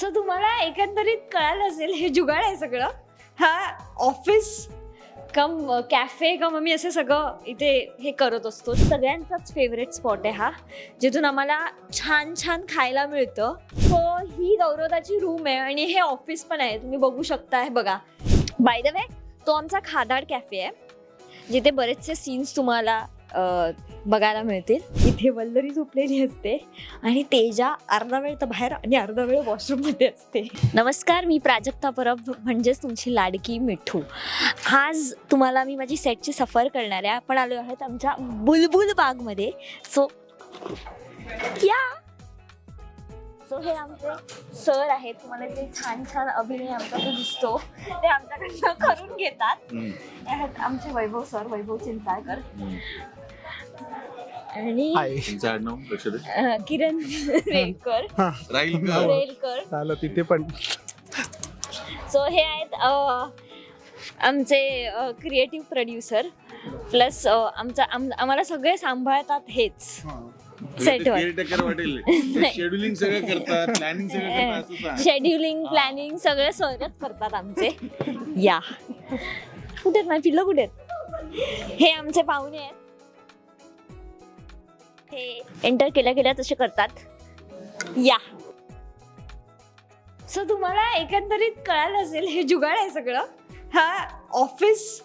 So तुम्हाला एकंदरीत कळालं असेल हे जुगाड आहे सगळं. हा ऑफिस कम कॅफे कम आम्ही असं सगळं इथे हे करत असतो. सगळ्यांचाच फेवरेट स्पॉट आहे हा जिथून आम्हाला छान छान खायला मिळतं. सो ही गौरवताची रूम आहे आणि हे ऑफिस पण आहे. तुम्ही बघू शकता हे बघा. बाय द वे तो आमचा खादाड कॅफे आहे जिथे बरेचसे सीन्स तुम्हाला बघायला मिळतील. इथे वल्लरी झोपलेली असते आणि तेजा अर्धा वेळ तर बाहेर आणि अर्धा वेळ वॉशरूममध्ये असते. नमस्कार मी प्राजक्ता परब म्हणजेच तुमची लाडकी मिठू. आज तुम्हाला मी माझी सेटची सफर करणार आहे. आपण आलो आहोत आमच्या बुलबुल बागमध्ये. सो या! सो हे आमचे सर आहेत. तुम्हाला जे छान छान अभिनय आमचा जो दिसतो. ते आमच्याकडनं करून घेतात. आमचे वैभव सर वैभव चिंचाळकर आणि हाय. तुमचं आडनाव लक्ष दे अ, किरण रेलकर. राहील का? रेलकर. झालं तिथे पण. सो हे आहेत अ, आमचे क्रिएटिव्ह प्रोड्युसर प्लस आमचा आम- आम्हाला सगळे सांभाळतात हेच. सेटवर. केअरटेकर वाटेल. शेड्युलिंग सगळं करतात प्लॅनिंग सगळं करतात असं सांग. शेड्युलिंग प्लॅनिंग सगळे सरच करतात आमचे. या. कुठे आहेत माझी पिल्लं? कुठे आहेत? हे आमचे पाहुणे आहेत. हे एंटर केल्या गेल्या तसे करतात. या. सो तुम्हाला एकंदरीत कळालं असेल हे जुगाड आहे सगळं. हा ऑफिस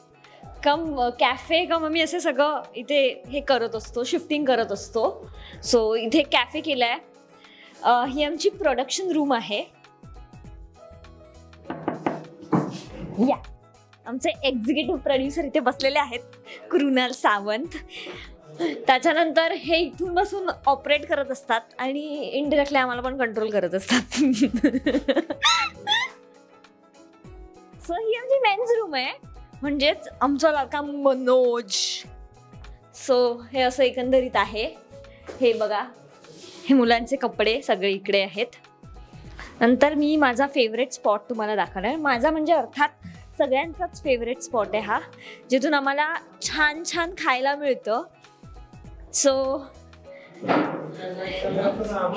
कम कॅफे कम आम्ही असं सगळं इथे हे करत असतो शिफ्टिंग करत असतो. सो इथे कॅफे केला आहे ही आमची प्रोडक्शन रूम आहे. या. आमचे एक्झिक्युटिव्ह प्रोड्युसर इथे बसलेले आहेत कृणाल सावंत. त्याच्यानंतर हे इथून बसून ऑपरेट करत असतात आणि इनडिरेक्टली आम्हाला पण कंट्रोल करत असतात. सो ही आमची मेन्स रूम आहे. म्हणजेच आमचा लाडका मनोज. सो हे असं एकंदरीत आहे. हे बघा. हे मुलांचे कपडे सगळे इकडे आहेत. नंतर मी माझा फेवरेट स्पॉट तुम्हाला दाखवणार माझा म्हणजे अर्थात सगळ्यांचाच फेवरेट स्पॉट आहे हा जिथून आम्हाला छान छान खायला मिळतं. सो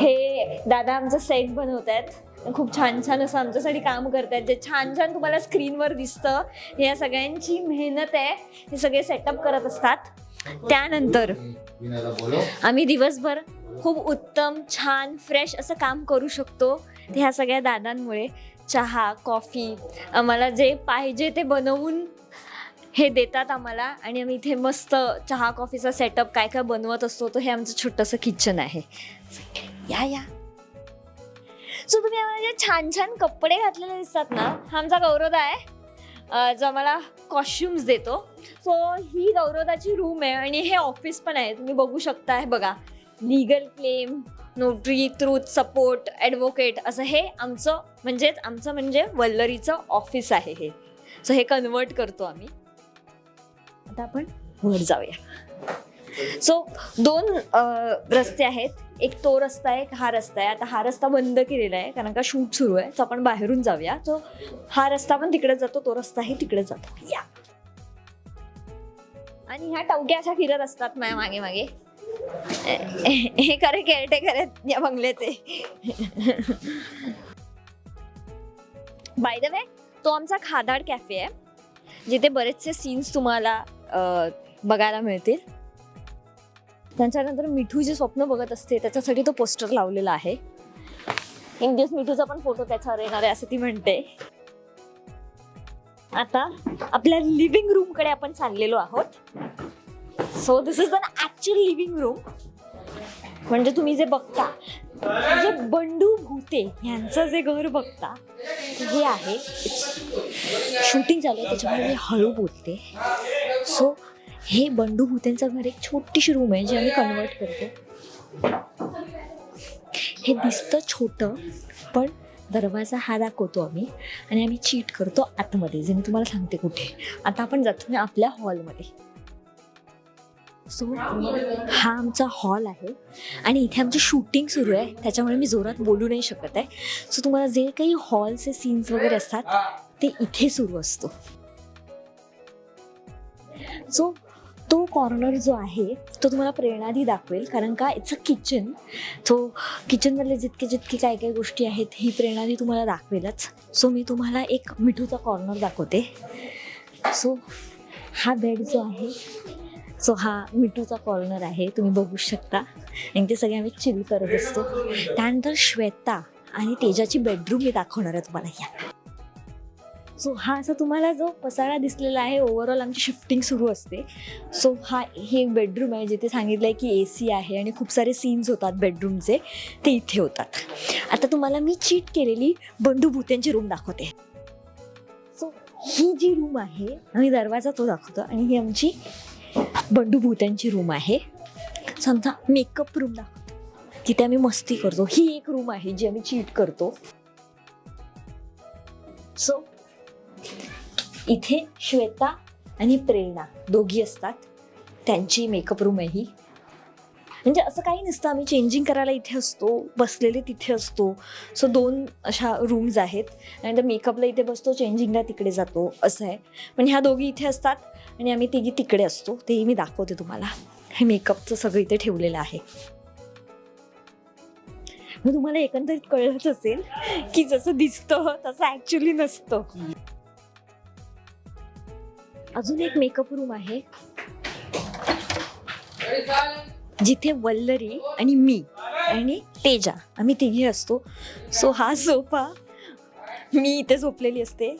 हे दादा आमचं सेट बनवत आहेत खूप छान छान असं आमच्यासाठी काम करतायत. जे छान छान तुम्हाला स्क्रीनवर दिसतं या सगळ्यांची मेहनत आहे. हे सगळे सेटअप करत असतात. त्यानंतर आम्ही दिवसभर खूप उत्तम छान फ्रेश असं काम करू शकतो ह्या सगळ्या दादांमुळे. चहा कॉफी आम्हाला जे पाहिजे ते बनवून हे देतात आम्हाला आणि आम्ही इथे मस्त चहा कॉफीचा सेटअप काय काय बनवत असतो तर हे आमचं छोटंसं किचन आहे. या या. सो तुम्ही आम्हाला जे छान छान कपडे घातलेले दिसतात ना हा आमचा गौरवदा आहे. जो आम्हाला कॉस्ट्युम्स देतो. सो ही गौरवदाची रूम आहे आणि हे ऑफिस पण आहे. तुम्ही बघू शकता हे बघा. Legal claim notary truth support advocate असं हे आमचं म्हणजेच आमचं म्हणजे वल्लरीचं ऑफिस आहे हे. सो हे कन्वर्ट करतो आम्ही. आता आपण वर जाऊया. सो दोन रस्ते आहेत. एक तो रस्ता आहे एक हा रस्ता आहे. आता हा रस्ता बंद केलेला आहे कारण का शूट सुरू आहे तो आपण बाहेरून जाऊया. तो हा रस्ता पण तिकडे जातो तो रस्ताही तिकडे जातो. या. आणि ह्या टवक्या अशा फिरत असतात माझ्या मागे मागे. हे खरे केअरटेकर आहेत या बंगल्याचे. बाय द वे तो आमचा खादाड कॅफे आहे जिथे बरेचसे सीन्स तुम्हाला अ, बघायला मिळतील. त्याच्यानंतर मिठू जे स्वप्न बघत असते त्याच्यासाठी तो पोस्टर लावलेला आहे. एक दिवस मिठूचा पण फोटो त्याच्यावर येणार आहे असं ती म्हणते. आता आपल्या लिव्हिंग रूमकडे आपण चाललेलो आहोत. So this is an actual living room म्हणजे तुम्ही जे बघता जे बंडू भूते यांचं जे घर बघता हे आहे. शूटिंग चालू आहे त्याच्यामुळे मी हळू बोलते. सो हे बंडू भूतेंचं घर एक छोटीशी रूम आहे जी आम्ही कन्वर्ट करतो. हे दिसतं छोटं पण दरवाजा हा दाखवतो आम्ही. आणि आम्ही चीट करतो आतमध्ये जे मी तुम्हाला सांगते कुठे. आता आपण जातो आपल्या हॉलमध्ये सो हा आमचा हॉल आहे. आणि इथे आमची शूटिंग सुरू आहे. त्याच्यामुळे मी जोरात बोलू नाही शकत आहे. सो तुम्हाला जे काही हॉलचे सीन्स वगैरे असतात ते इथे सुरू असतो. सो तो कॉर्नर जो आहे तो तुम्हाला प्रेरणादी दाखवेल. कारण का इट्स अ किचन सो किचनमधले जितके जितके काय काय गोष्टी आहेत ही प्रेरणादी तुम्हाला दाखवेलच. सो मी तुम्हाला एक मिठूचा कॉर्नर दाखवते. सो हा बेड जो आहे सो हा मिठूचा कॉर्नर आहे तुम्ही बघू शकता. आणि ते सगळे आम्ही चिल करत असतो. त्यानंतर श्वेता आणि तेजाची बेडरूम मी दाखवणार आहे तुम्हाला या सो हा असा तुम्हाला जो पसारा दिसलेला आहे ओव्हरऑल आमची शिफ्टिंग सुरू असते. सो हा हे बेडरूम आहे जिथे सांगितलं आहे की ए सी आहे आणि खूप सारे सीन्स होतात बेडरूमचे ते इथे होतात. आता तुम्हाला मी चीट केलेली बंडू भूत्यांची रूम दाखवते. सो ही जी रूम आहे आम्ही दरवाजा तो दाखवतो आणि ही आमची बंडू भूत्यांची रूम आहे. समजा मेकअप रूम दाखवतो तिथे आम्ही मस्ती करतो. ही एक रूम आहे जी आम्ही चीट करतो. सो इथे श्वेता आणि प्रेरणा दोघी असतात. त्यांची मेकअप रूम आहे ही. म्हणजे असं काही नसतं. आम्ही चेंजिंग करायला इथे असतो बसलेले तिथे असतो. सो दोन अशा रूम्स आहेत. आणि त्या मेकअपला इथे बसतो चेंजिंगला तिकडे जातो. असं आहे. पण ह्या दोघी इथे असतात आणि आम्ही तिघी तिकडे असतो. तेही मी दाखवते तुम्हाला. हे मेकअपचं सगळं इथे ठेवलेलं आहे. मग तुम्हाला एकंदरीत कळलंच असेल की जसं दिसतं तसं ॲक्च्युली नसतं. अजून एक मेकअप रूम आहे. जिथे वल्लरी आणि मी आणि तेजा आम्ही तिघे असतो. सो हा सोफा मी इथे झोपलेली असते.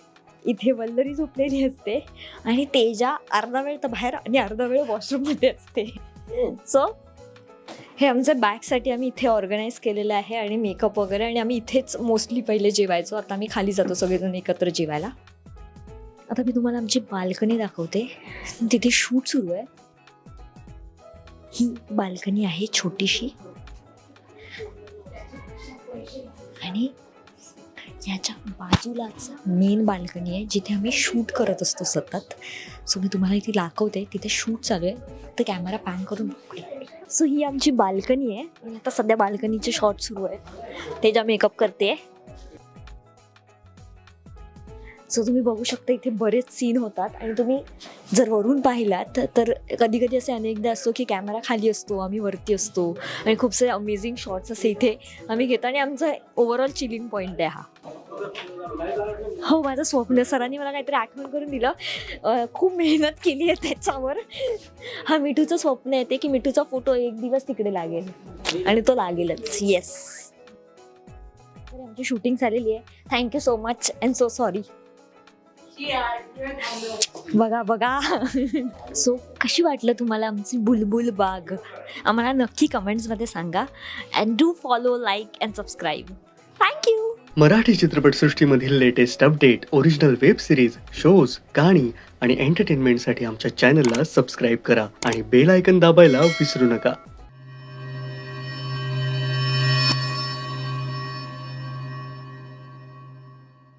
इथे वल्लरी झोपलेली असते आणि तेजा अर्धा वेळ तर बाहेर आणि अर्धा वेळ वॉशरूममध्ये असते. सो हे आमच्या बॅगसाठी आम्ही इथे ऑर्गनाईज केलेलं आहे आणि मेकअप वगैरे आणि आम्ही इथेच मोस्टली पहिले जेवायचो. आता आम्ही खाली जातो सगळेजण एकत्र जेवायला. आता मी तुम्हाला आमची बाल्कनी दाखवते. तिथे शूट सुरू आहे. ही बाल्कनी आहे छोटीशी. आणि याच्या बाजूलाच मेन बाल्कनी आहे जिथे आम्ही शूट करत असतो सतत. सो मी तुम्हाला इथे दाखवते तिथे शूट चालू आहे. तर कॅमेरा पॅन करून सो ही आमची बाल्कनी आहे. आता सध्या बाल्कनीचे शॉट सुरू आहेत ज्या मेकअप करते सो तुम्ही बघू शकता इथे बरेच सीन होतात. आणि तुम्ही जर वरून पाहिलात तर कधी कधी असे अनेकदा असतो की कॅमेरा खाली असतो आम्ही वरती असतो. आणि खूप सारे अमेझिंग शॉट्स असे इथे आम्ही घेतो. आणि आमचा ओव्हरऑल चिलिंग पॉईंट आहे हा. हो माझं स्वप्न. सरांनी मला काहीतरी आठवण करून दिलं. खूप मेहनत केली आहे त्याच्यावर. हा मिठूचं स्वप्न येते की मिठूचा फोटो एक दिवस तिकडे लागेल. आणि तो लागेलच. येस आमची शूटिंग झालेली आहे. Thank you so much and so sorry बघा बघा. सो कशी वाटलं तुम्हाला आमची बुलबुल बाग? आम्हाला नक्की कमेंट्समध्ये सांगा. And do follow like and subscribe thank you Marathi चित्रपटसृष्टीमधील latest update original web series shows गाणी आणि एंटरटेनमेंटसाठी आमच्या चॅनलला सबस्क्राईब करा आणि बेल आयकन दाबायला विसरू नका.